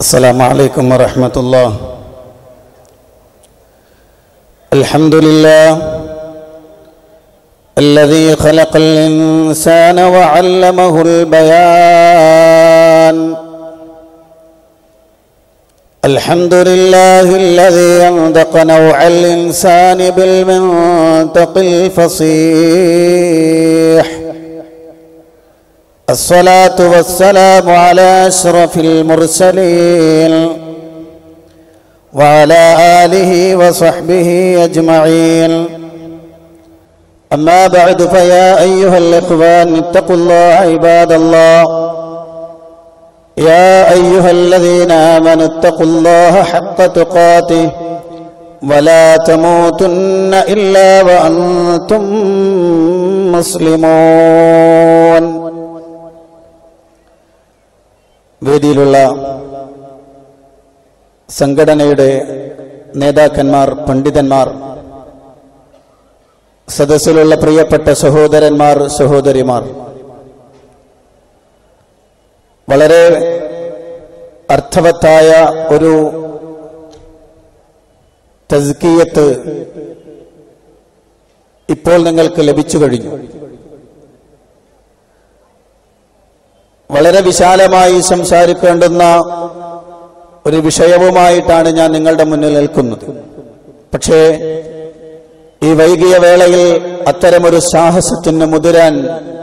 السلام عليكم ورحمة الله. الحمد لله الذي خلق الإنسان وعلمه البيان. الحمد لله الذي ينطق نوع الإنسان بالمنطق الفصيح. الصلاة والسلام على أشرف المرسلين وعلى آله وصحبه أجمعين. أما بعد فيا أيها الإخوان اتقوا الله عباد الله. يا أيها الذين آمنوا اتقوا الله حق تقاته ولا تموتن إلا وأنتم مسلمون. വേദിയിലുള്ള സംഘടനയുടെ നേതാക്കന്മാർ പണ്ഡിതന്മാർ സദസ്സിലുള്ള പ്രിയപ്പെട്ട സഹോദരന്മാർ സഹോദരിമാർ വളരെ അർത്ഥവത്തായ ഒരു തസ്കീയത്ത് ഇപ്പോൾ നിങ്ങൾക്ക് ലഭിച്ചു കഴിഞ്ഞു. വളരെ വിശാലമായി സംസാരിക്കേണ്ടുന്ന ഒരു വിഷയവുമായിട്ടാണ് ഞാൻ നിങ്ങളുടെ മുന്നിൽ നിൽക്കുന്നത്. പക്ഷേ ഈ വൈകിയ വേളയിൽ അത്തരമൊരു സാഹസത്തിന് മുതിരാൻ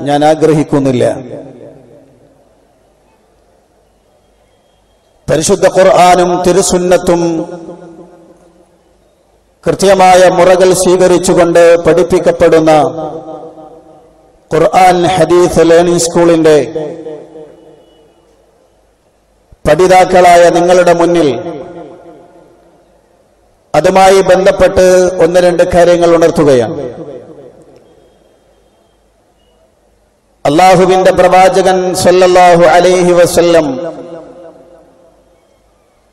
ഞാൻ ആഗ്രഹിക്കുന്നില്ല. പരിശുദ്ധ ഖുർആാനും തിരുസുന്നത്തും കൃത്യമായ മുറകൾ സ്വീകരിച്ചുകൊണ്ട് പഠിപ്പിക്കപ്പെടുന്ന ഖുർആൻ ഹദീസ് ലേണിംഗ് സ്കൂളിന്റെ പഠിതാക്കളായ നിങ്ങളുടെ മുന്നിൽ അതുമായി ബന്ധപ്പെട്ട് ഒന്ന് രണ്ട് കാര്യങ്ങൾ ഉണർത്തുകയാണ്. അള്ളാഹുവിന്റെ പ്രവാചകൻ സല്ലല്ലാഹു അലൈഹി വസല്ലം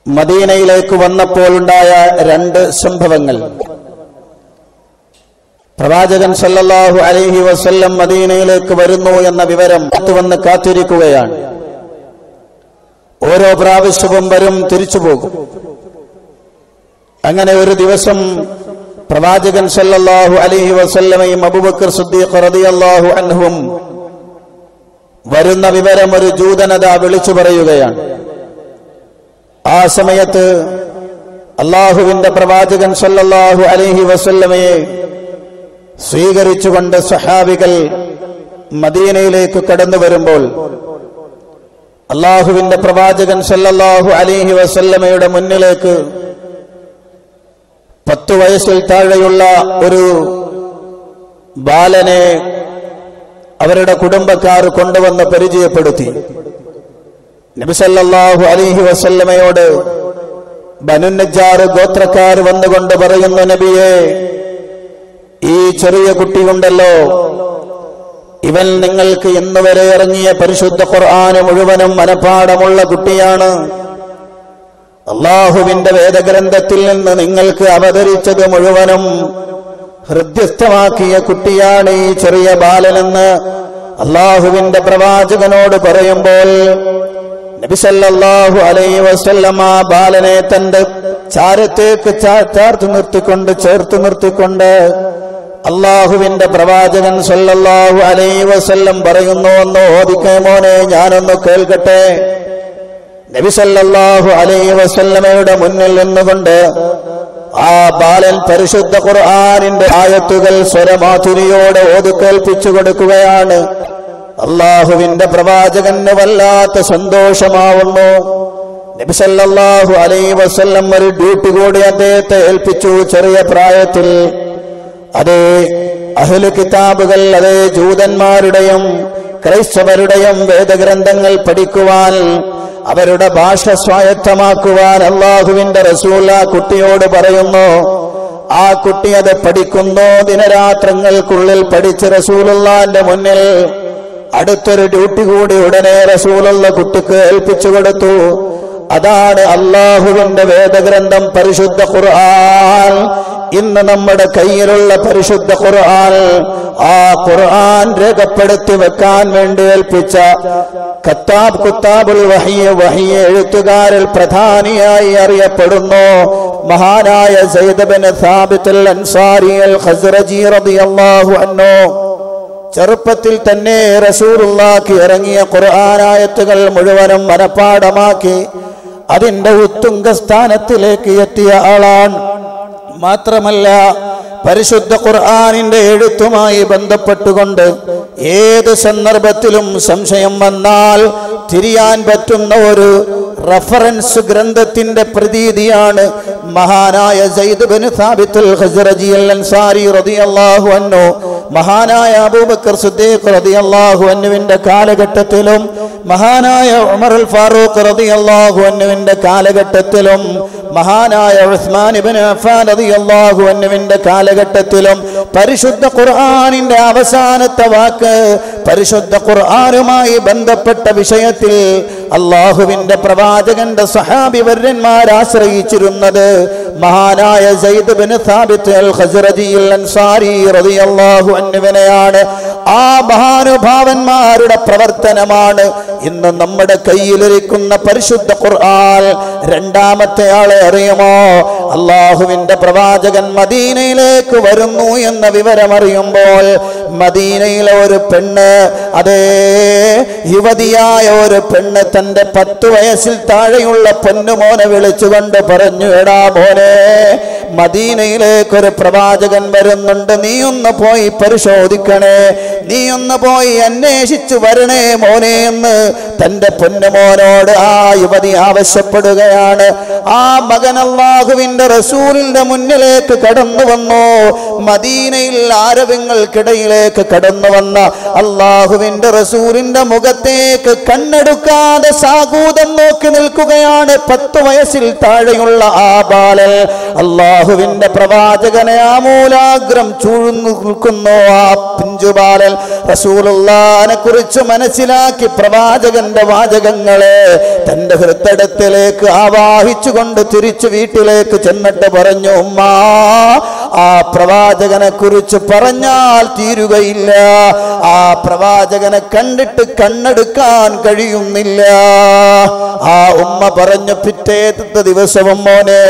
മദീനയിലേക്ക് വന്നപ്പോൾ ഉണ്ടായ രണ്ട് സംഭവങ്ങൾ. പ്രവാചകൻ സല്ലല്ലാഹു അലൈഹി വസല്ലം മദീനയിലേക്ക് വരുന്നു എന്ന വിവരം വന്ന് കാത്തിരിക്കുകയാണ്. ഓരോ പ്രാവശ്യവും വരും തിരിച്ചു പോകും. അങ്ങനെ ഒരു ദിവസം പ്രവാചകൻ സല്ലല്ലാഹു അലൈഹി വസല്ലമയും അബൂബക്കർ സിദ്ദീഖ് റളിയല്ലാഹു അൻഹും വരുന്ന വിവരം ഒരു ജൂതനത വിളിച്ചു പറയുകയാണ്. ആ സമയത്ത് അള്ളാഹുവിന്റെ പ്രവാചകൻ സല്ലല്ലാഹു അലൈഹി വസല്ലമയെ സ്വീകരിച്ചുകൊണ്ട് സഹാബികൾ മദീനയിലേക്ക് കടന്നു വരുമ്പോൾ അള്ളാഹുവിന്റെ പ്രവാചകൻ സല്ലല്ലാഹു അലിഹി വസല്ലമയുടെ മുന്നിലേക്ക് പത്തു വയസ്സിൽ താഴെയുള്ള ഒരു ബാലനെ അവരുടെ കുടുംബക്കാർ കൊണ്ടുവന്ന് പരിചയപ്പെടുത്തി. നബിസല്ലാഹു അലിഹി വസല്ലമയോട് ബനുനജാറ് ഗോത്രക്കാർ വന്നുകൊണ്ട് പറയുന്ന നബിയെ ഈ ചെറിയ കുട്ടിയുണ്ടല്ലോ ഇവൻ നിങ്ങൾക്ക് ഇന്നുവരെ ഇറങ്ങിയ പരിശുദ്ധ ഖുർആാന് മുഴുവനും മനഃപ്പാടമുള്ള കുട്ടിയാണ്. അള്ളാഹുവിന്റെ വേദഗ്രന്ഥത്തിൽ നിന്ന് നിങ്ങൾക്ക് അവതരിച്ചത് മുഴുവനും ഹൃദ്യസ്ഥമാക്കിയ കുട്ടിയാണ് ഈ ചെറിയ ബാലനെന്ന് അള്ളാഹുവിന്റെ പ്രവാചകനോട് പറയുമ്പോൾ നബിസല്ലാഹു അലൈ വസല്ലം ആ ബാലനെ തന്റെ ചാരത്തേക്ക് ചേർത്ത് നിർത്തിക്കൊണ്ട് ചേർത്ത് നിർത്തിക്കൊണ്ട് അള്ളാഹുവിന്റെ പ്രവാചകൻ സല്ലല്ലാഹു അലൈ വസല്ലം പറയുന്നു ഒന്ന് ഓദിക്കേ മോനെ ഞാനൊന്ന് കേൾക്കട്ടെ. നബി സല്ലല്ലാഹു അലൈ വസല്ലമയുടെ മുന്നിൽ നിന്നുകൊണ്ട് ആ ബാലൻ പരിശുദ്ധ ഖുർആാനിന്റെ ആയത്തുകൾ സ്വരമാധുരിയോടെ ഓതുക്കേൽപ്പിച്ചു കൊടുക്കുകയാണ്. അള്ളാഹുവിന്റെ പ്രവാചകന് വല്ലാത്ത സന്തോഷമാവുന്നു. നബിസല്ലാഹു അലൈ വസല്ലം ഒരു ഡ്യൂട്ടി കൂടി അദ്ദേഹത്തെ ഏൽപ്പിച്ചു ചെറിയ പ്രായത്തിൽ. അതേ അഹ്ലു കിതാബുകൾ അതേ ജൂതന്മാരുടെയും ക്രൈസ്തവരുടെയും വേദഗ്രന്ഥങ്ങൾ പഠിക്കുവാൻ അവരുടെ ഭാഷ സ്വായത്തമാക്കുവാൻ അള്ളാഹുവിന്റെ റസൂൽ ആ കുട്ടിയോട് പറയുന്നു ആ കുട്ടി അത് പഠിക്കുന്നു ദിനരാത്രങ്ങൾക്കുള്ളിൽ പഠിച്ച് റസൂലുള്ളാന്റെ മുന്നിൽ അടുത്തൊരു ഡ്യൂട്ടി കൂടി ഉടനെ റസൂലുള്ള കുട്ടിക്ക് ഏൽപ്പിച്ചു കൊടുത്തു. അതാണ് അള്ളാഹുവിന്റെ വേദഗ്രന്ഥം പരിശുദ്ധ ഖുർആൻ. ഇന്ന് നമ്മുടെ കയ്യിലുള്ള പരിശുദ്ധ ഖുർആൻ ആ ഖുർആൻ രേഖപ്പെടുത്തി വെക്കാൻ വേണ്ടി ഏൽപ്പിച്ച കത്താബ് കുത്താബുൽ വഹിയ വഹിയ എഴുത്തുകാരിൽ പ്രധാനിയായി അറിയപ്പെടുന്നു മഹാനായ സൈദബിൻ സാബിത്തുൽ അൻസാരി അൽ ഖസ്റജി റളിയല്ലാഹു അൻഹു. ചെറുപ്പത്തിൽ തന്നെ റസൂറുള്ളാക്കി ഇറങ്ങിയ ഖുർആനായത്തുകൾ മുഴുവനും മനപ്പാടമാക്കി അതിന്റെ ഉത്തുംഗ സ്ഥാനത്തിലേക്ക് എത്തിയ ആളാണ്. മാത്രമല്ല പരിശുദ്ധ ഖുർആാനിന്റെ എഴുത്തുമായി ബന്ധപ്പെട്ടുകൊണ്ട് ഏത് സന്ദർഭത്തിലും സംശയം വന്നാൽ തിരിയാൻ പറ്റുന്ന ഒരു റഫറൻസ് ഗ്രന്ഥത്തിന്റെ പ്രതീതിയാണ് മഹാനായ സയ്യിദ് ബിൻ സാബിത്തുൽ അൽ അൻസാരി റളിയല്ലാഹു അൻഹു. മഹാനായ അബൂബക്കർ സിദ്ദീഖ് റളിയല്ലാഹു അൻഹുവിന്റെ കാലഘട്ടത്തിലും മഹാനായ ഉമർ അൽ ഫാറൂഖ് റളിയല്ലാഹു അന്നുവിന്റെ കാലഘട്ടത്തിലും മഹാനായ ഉസ്മാൻ ഇബ്നു അഫ്ഫാൻ റളിയല്ലാഹു അൻഹുവിന്റെ കാലഘട്ടത്തിലും പരിശുദ്ധ ഖുർആനിന്റെ അവസാനത്തെ വാക്ക് പരിശുദ്ധ ഖുർആനുമായി ബന്ധപ്പെട്ട വിഷയത്തിൽ അള്ളാഹുവിന്റെ പ്രവാചകന്റെ സഹാബി ആശ്രയിച്ചിരുന്നത് മഹാനായ Sayyid bin Thabit al Khazraji al Ansari റളിയല്ലാഹു അൻഹുവിനെയാണ്. ആ മഹാനുഭാവന്മാരുടെ പ്രവർത്തനമാണ് ഇന്ന് നമ്മുടെ കയ്യിലിരിക്കുന്ന പരിശുദ്ധ ഖുർആൻ. രണ്ടാമത്തെ ആളെ അറിയുമോ? അള്ളാഹുവിന്റെ പ്രവാചകൻ മദീനയിലേക്ക് വരുന്നു എന്ന വിവരമറിയുമ്പോൾ മദീനയിലെ ഒരു പെണ്ണ് അതേ യുവതിയായ ഒരു പെണ്ണ് തന്റെ പത്തു വയസ്സിൽ താഴെയുള്ള പൊന്നുമോനെ വിളിച്ചുകൊണ്ട് പറഞ്ഞു എടാ മോനെ മദീനയിലേക്ക് ഒരു പ്രവാചകൻ വരുന്നുണ്ട്. നീ ഒന്ന് പോയി പരിശോധിക്കണേ. നീ ഒന്ന് പോയി അന്വേഷിച്ചു വരണേ മോനെ എന്ന് തന്റെ പൊന്നുമോനോട് ആ യുവതി ആവശ്യപ്പെടുകയാണ്. ആ മകൻ അള്ളാഹുവിന്റെ റസൂലിന്റെ മുന്നിലേക്ക് കടന്നു വന്നു മദീനയിൽ ആരവങ്ങൾക്കിടയിലേക്ക് കടന്നു വന്ന അള്ളാഹുവിന്റെ റസൂലിന്റെ മുഖത്തേക്ക് കണ്ണെടുക്കാതെ സാഗൂതം നോക്കി നിൽക്കുകയാണ് പത്ത് വയസ്സിൽ താഴെയുള്ള ആ ബാലൻ. അള്ളാഹുവിന്റെ പ്രവാചകനെ ആമൂലാഗ്രം ചൂഴ്ന്നു നിൽക്കുന്നു ആ പിഞ്ചുബാലൻ റസൂലുള്ളാനെ കുറിച്ച് മനസ്സിലാക്കി പ്രവാചകന്റെ വാചകങ്ങളെ തന്റെ ഹൃദയത്തിലേക്ക് ആവാഹിച്ചുകൊണ്ട് തിരിച്ചു വീട്ടിലേക്ക് ചെന്നിട്ട് പറഞ്ഞു ഉമ്മ ആ പ്രവാചകനെ കുറിച്ച് പറഞ്ഞാൽ തീരുകയില്ല. ആ പ്രവാചകനെ കണ്ടിട്ട് കണ്ണെടുക്കാൻ കഴിയുന്നില്ല. ആ ഉമ്മ പറഞ്ഞു പിറ്റേത്ത ദിവസവും മോനെ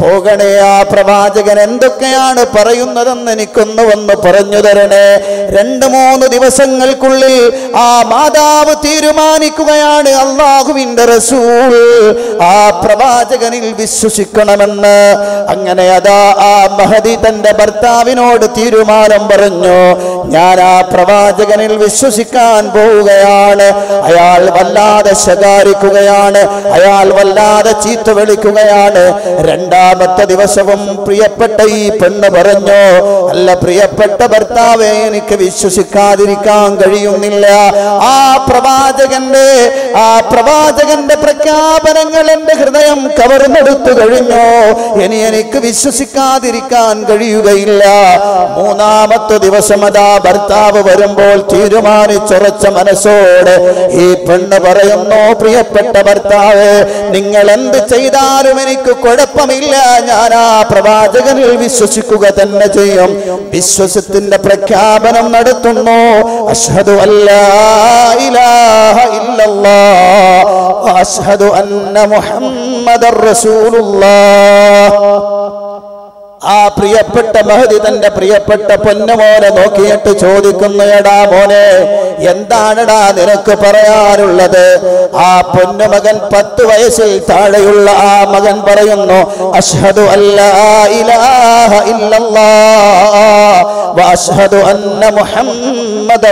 പോകണേ ആ പ്രവാചകൻ എന്തൊക്കെയാണ് പറയുന്നതെന്ന് എനിക്കൊന്ന് വന്ന് പറഞ്ഞു തരണേ. രണ്ട് മൂന്ന് ദിവസങ്ങൾക്കുള്ളിൽ ആ മാതാവ് തീരുമാനിക്കുകയാണ് അള്ളാഹുവിന്റെ റസൂൾ. ആ പ്രവാചകനിൽ വിശ്വസിക്കണമെന്ന്. അങ്ങനെ അതാ ആ മഹതി തന്റെ ഭർത്താവിനോട് തീരുമാനം പറഞ്ഞു. ഞാൻ ആ പ്രവാചകനിൽ വിശ്വസിക്കാൻ പോവുകയാണ്. അയാൾ വല്ലാതെ ശകാരിക്കുകയാണ്. അയാൾ വല്ലാതെ ചീത്ത വിളിക്കുകയാണ്. രണ്ടാമത്തെ ദിവസവും പ്രിയപ്പെട്ട ഈ പെണ്ണ് പറഞ്ഞു അല്ല പ്രിയപ്പെട്ട ഭർത്താവെ എനിക്ക് വിശ്വസിക്കാതിരിക്കാൻ കഴിയുന്നില്ല. ആ പ്രവാചകന്റെ ആ പ്രവാചകന്റെ പ്രഖ്യാപനങ്ങൾ എന്റെ ഹൃദയം കവർന്നെടുത്തു കഴിഞ്ഞോ? ഇനി എനിക്ക് വിശ്വസിക്കാതിരിക്കാൻ കഴിയുകയില്ല. മൂന്നാമത്തെ ദിവസം അതാ ഭർത്താവ് വരുമ്പോൾ തീരുമാനിച്ചുറച്ച മനസ്സോടെ ഈ പെണ്ണ് പറയുന്നു പ്രിയപ്പെട്ട ഭർത്താവ് നിങ്ങൾ എന്ത് ചെയ്താലും എനിക്ക് കുഴപ്പമില്ല. ഞാൻ ആ പ്രവാചകനിൽ വിശ്വസിക്കുക തന്നെ ചെയ്യും. വിശ്വസത്തിന്റെ പ്രഖ്യാപനം നടത്തുന്നു. അഷ്ഹദു അല്ലാ ഇലാഹ ഇല്ലല്ലാഹ് അഷ്ഹദു അന്ന മുഹമ്മദ് റസൂലുള്ളാഹ് ആ പ്രിയപ്പെട്ട മഹതി തന്റെ പ്രിയപ്പെട്ട പൊന്നുമോനെ നോക്കിയിട്ട് ചോദിക്കുന്നു എടാ മോനെ എന്താണെടാ നിനക്ക് പറയാനുള്ളത്? ആ പൊന്നുമകൻ പത്ത് വയസ്സിൽ താഴെയുള്ള ആ മകൻ പറയുന്നു അഷ്ഹദു അല്ലാഹു അന്ന മുഹമ്മദ്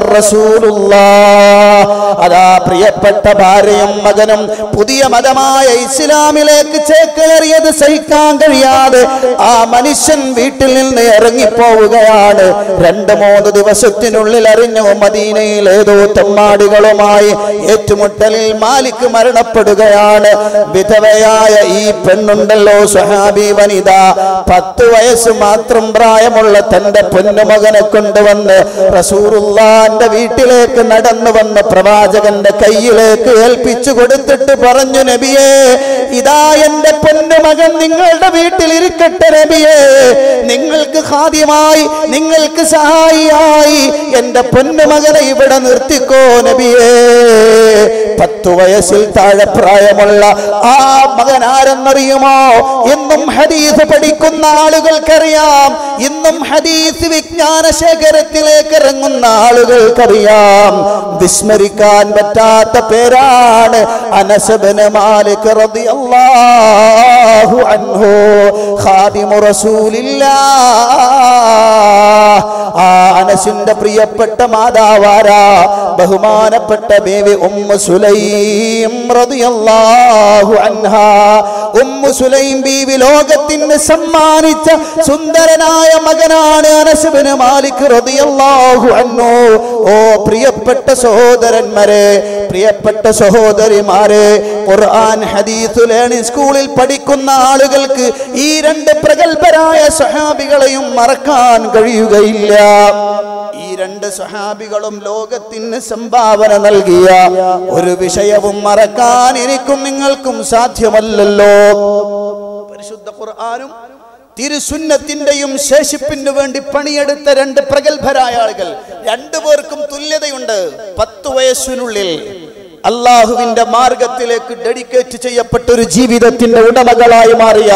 അതാ പ്രിയപ്പെട്ട ഭാര്യയും മകനും പുതിയ മതമായ ഇസ്ലാമിലേക്ക് ചേക്കേറിയത് സഹിക്കാൻ കഴിയാതെ ആ മനുഷ്യൻ വീട്ടിൽ നിന്ന് ഇറങ്ങിപ്പോവുകയാണ്. രണ്ട് മൂന്ന് ദിവസത്തിനുള്ളിൽ അറിഞ്ഞു മദീനയിൽ ഏതോ തെമ്മാടികളുമായി ഏറ്റുമുട്ടലിൽ മാലിക് മരണപ്പെടുകയാണ്. വിധവയായ ഈ പെണ്ണുണ്ടല്ലോ സ്വഹാബി വനിത. പത്ത് വയസ്സ് മാത്രം പ്രായമുള്ള തന്റെ പൊന്നുമകനെ കൊണ്ടുവന്ന് റസൂറുല്ലാന്റെ വീട്ടിലേക്ക് നടന്നു വന്ന് പ്രവാചകന്റെ കയ്യിലേക്ക് ഏൽപ്പിച്ചു കൊടുത്തിട്ട് പറഞ്ഞു നബിയേ ഇതാ എന്റെ പൊന്നുമകൻ നിങ്ങളുടെ വീട്ടിൽ ഇരിക്കട്ടെ നബിയെ. നിങ്ങൾക്ക് ഹാദ്യമായി നിങ്ങൾക്ക് സഹായിയായി. എന്റെ പൊന്നുമകനെ ഇവിടെ നിർത്തിക്കോ നബിയേ. വയസ്സിൽ താഴെ പ്രായമുള്ള ആ മകൻ ആരെന്നറിയുമോ? ഇന്നും ഹദീസ് പഠിക്കുന്ന ആളുകൾക്കറിയാം. ഇന്നും ഹദീസ് വിജ്ഞാന ശേഖരത്തിലേക്ക് ഇറങ്ങുന്ന ആളുകൾക്കറിയാം. വിസ്മരിക്കാൻ പറ്റാത്ത പേരാണ് അനസബന് മാലിക് റളിയല്ലാഹു അൻഹു. ഖാദിമു റസൂലില്ലാ. ആ അനസിന്റെ പ്രിയപ്പെട്ട മാതാവാരാ ബഹുമാനപ്പെട്ട ബേവി ഉമ്മു സുലൈം റളിയല്ലാഹു അൻഹാ. ഉമ്മു സുലൈം ബീവി ലോകത്തിന് സമ്മാനിച്ച സുന്ദരനായ മകനാണ് അനസുബിന് മാലിക് റളിയല്ലാഹു അൻഹു. ഓ പ്രിയപ്പെട്ട സഹോദരന്മാരെ പ്രിയപ്പെട്ട സഹോദരിമാരെ ഖുർആൻ ഹദീസ് ലേണിംഗ് സ്കൂളിൽ പഠിക്കുന്ന ആളുകൾക്ക് ഈ രണ്ട് പ്രഗത്ഭരായ സഹാബികളെയും മറക്കാൻ കഴിയുകയില്ല. ഈ രണ്ട് സ്വഹാബികളും ലോകത്തിന് സംഭാവന നൽകിയ ഒരു വിഷയവും മറക്കാൻ എനിക്കും നിങ്ങൾക്കും സാധ്യമല്ലല്ലോ. പരിശുദ്ധ ഖുർആനും തിരുസുന്നത്തിന്റെയും ശേഷിപ്പിന് വേണ്ടി പണിയെടുത്ത രണ്ട് പ്രഗത്ഭരായ ആളുകൾ രണ്ടുപേർക്കും തുല്യതയുണ്ട്. പത്ത് വയസ്സിനുള്ളിൽ അള്ളാഹുവിന്റെ മാർഗത്തിലേക്ക് ഡെഡിക്കേറ്റ് ചെയ്യപ്പെട്ട ഒരു ജീവിതത്തിന്റെ ഉടമകളായി മാറിയ